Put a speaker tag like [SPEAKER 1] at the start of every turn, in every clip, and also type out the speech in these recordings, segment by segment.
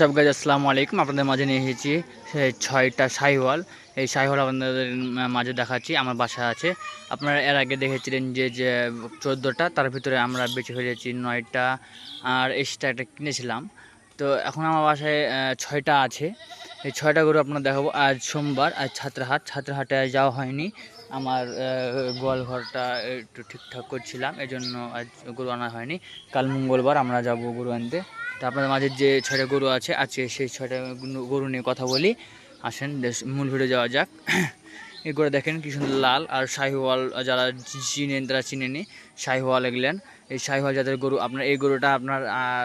[SPEAKER 1] WhatsApp guys আসসালামু আলাইকুম আপনাদের মাঝে নিয়ে এসেছি ছয়টা শাহিওয়াল এই শাহিওয়াল আপনাদের মাঝে দেখাচ্ছি, আমার বাসা আছে। আপনারা এর আগে দেখেছিলেন যে যে চোদ্দোটা, তার ভিতরে আমরা বেঁচে ফেলেছি নয়টা আর এক্সট্রা একটা কিনেছিলাম। তো এখন আমার বাসায় ছয়টা আছে। এই ছয়টা গরু আপনার দেখাবো। আজ সোমবার, আজ ছাত্রহাট। ছাত্রহাটে যাওয়া হয়নি। আমার গোয়াল ঘরটা একটু ঠিকঠাক করছিলাম এই জন্য আজ গরু আনা হয়নি। কাল মঙ্গলবার আমরা যাব গরু আনতে। তো আপনাদের মাঝে যে ছয়টা গরু আছে, আজকে সেই ছয়টা গরু- নিয়ে কথা বলি। আসেন মূল ভিডিও যাওয়া যাক। এই গরু দেখেন কি সুন্দর লাল আর শাহিওয়াল, যারা চিনেন তারা চিনেনি, শাহিওয়াল এগুলেন। এই শাহিওয়াল যাদের গরু, আপনার এই গরুটা আপনার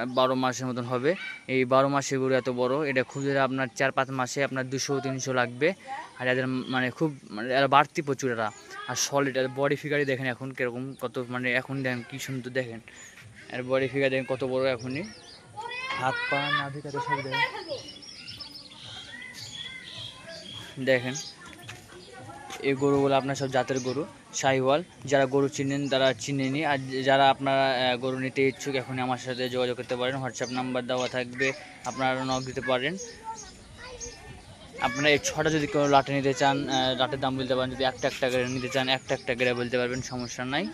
[SPEAKER 1] বারো মাসের মতন হবে। এই বারো মাসের গরু এত বড়, এটা খুব খুঁজে আপনার চার পাঁচ মাসে আপনার দুশো, তিনশো লাগবে। আর এদের মানে খুব মানে এরা বাড়তি প্রচুর এরা। আর সলিড এর বডি ফিগারই দেখেন এখন কীরকম, কত মানে এখন দেখেন কী সুন্দর দেখেন। এর বডি ফিগার দেখেন কত বড় এখনই। হাত পা নাভি কাতে সব দেখেন দেখেন এই গরুগুলো আপনার সব জাতের গরু শাহিওয়াল যারা গরু চিনেন তারা চিনেনি। আর যারা আপনারা গরু নিতে ইচ্ছুক এখনই আমার সাথে যোগাযোগ করতে পারেন। হোয়াটসঅ্যাপ নাম্বার দেওয়া থাকবে আপনারা নক দিতে পারেন। আপনারা এই ছটা যদি কোনো লাটে নিতে চান লাটের দাম বলতে পারেন যদি একটা একটা করে নিতে চান একটা একটা করে বলতে পারবেন সমস্যা নাই।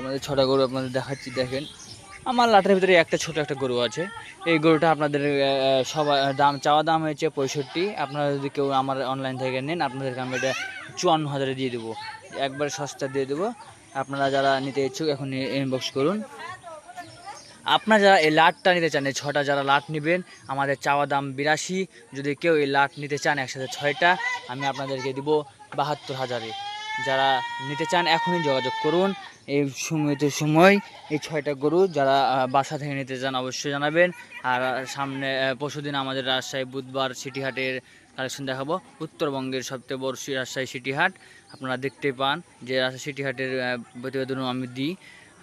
[SPEAKER 1] আমাদের ছটা গরু আপনাদের দেখাচ্ছি দেখেন। আমার লাটের ভিতরে একটা ছোট একটা গরু আছে। এই গরুটা আপনাদের সবার দাম, চাওয়া দাম হয়েছে পঁয়ষট্টি। আপনারা যদি কেউ আমার অনলাইন থেকে নেন, আপনাদেরকে আমি এটা চুয়ান্ন হাজারে দিয়ে দেবো। একবার সস্তা দিয়ে দেবো। আপনারা যারা নিতে ইচ্ছুক, এখন ইনবক্স করুন। আপনারা যারা এই লাটটা নিতে চান, এই ছটা যারা লাট নেবেন, আমাদের চাওয়া দাম বিরাশি। যদি কেউ এই লাট নিতে চান, একসাথে ছয়টা, আমি আপনাদেরকে দিব বাহাত্তর হাজারে। যারা নিতে চান, এখনই যোগাযোগ করুন। এই সময়তে সময়, এই ছয়টা গরু যারা বাসা থেকে নিতে চান অবশ্যই জানাবেন। আর সামনে পরশুদিন আমাদের রাজশাহী বুধবার সিটিহাটের কালেকশন দেখাবো। উত্তরবঙ্গের সবচেয়ে বড় রাজশাহী সিটিহাট। আপনারা দেখতে পান যে রাজশাহী সিটিহাটের প্রতিবেদনও আমি দিই।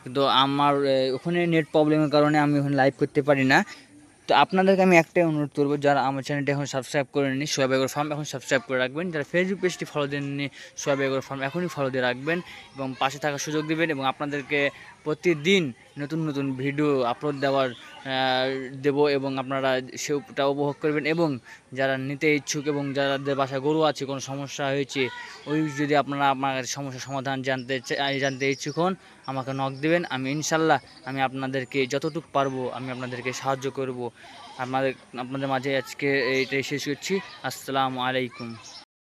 [SPEAKER 1] কিন্তু আমার ওখানে নেট প্রবলেমের কারণে আমি ওখানে লাইভ করতে পারি না। তো আপনাদেরকে আমি একটাই অনুরোধ করব, যারা আমার চ্যানেলটি এখন সাবস্ক্রাইব করেননি সোয়াব এগোর ফার্ম এখন সাবস্ক্রাইব করে রাখবেন। যারা ফেসবুক পেজটি ফলো দেননি সোয়াব এগোর ফার্ম এখনই ফলো দিয়ে রাখবেন এবং পাশে থাকার সুযোগ দেবেন এবং আপনাদেরকে প্রতিদিন নতুন নতুন ভিডিও আপলোড দেওয়ার দেব এবং আপনারা সেটা উপভোগ করবেন এবং যারা নিতে ইচ্ছুক এবং যাদের বাসায় গরু আছে, কোনো সমস্যা হয়েছে, ওই যদি আপনারা আমার সমস্যার সমাধান জানতে জানতে ইচ্ছুক হন, আমাকে নক দেবেন। আমি ইনশাল্লাহ, আমি আপনাদেরকে যতটুকু পারব, আমি আপনাদেরকে সাহায্য করব। আপনাদের আপনাদের মাঝে আজকে এইটাই শেষ করছি। আসসালামু আলাইকুম।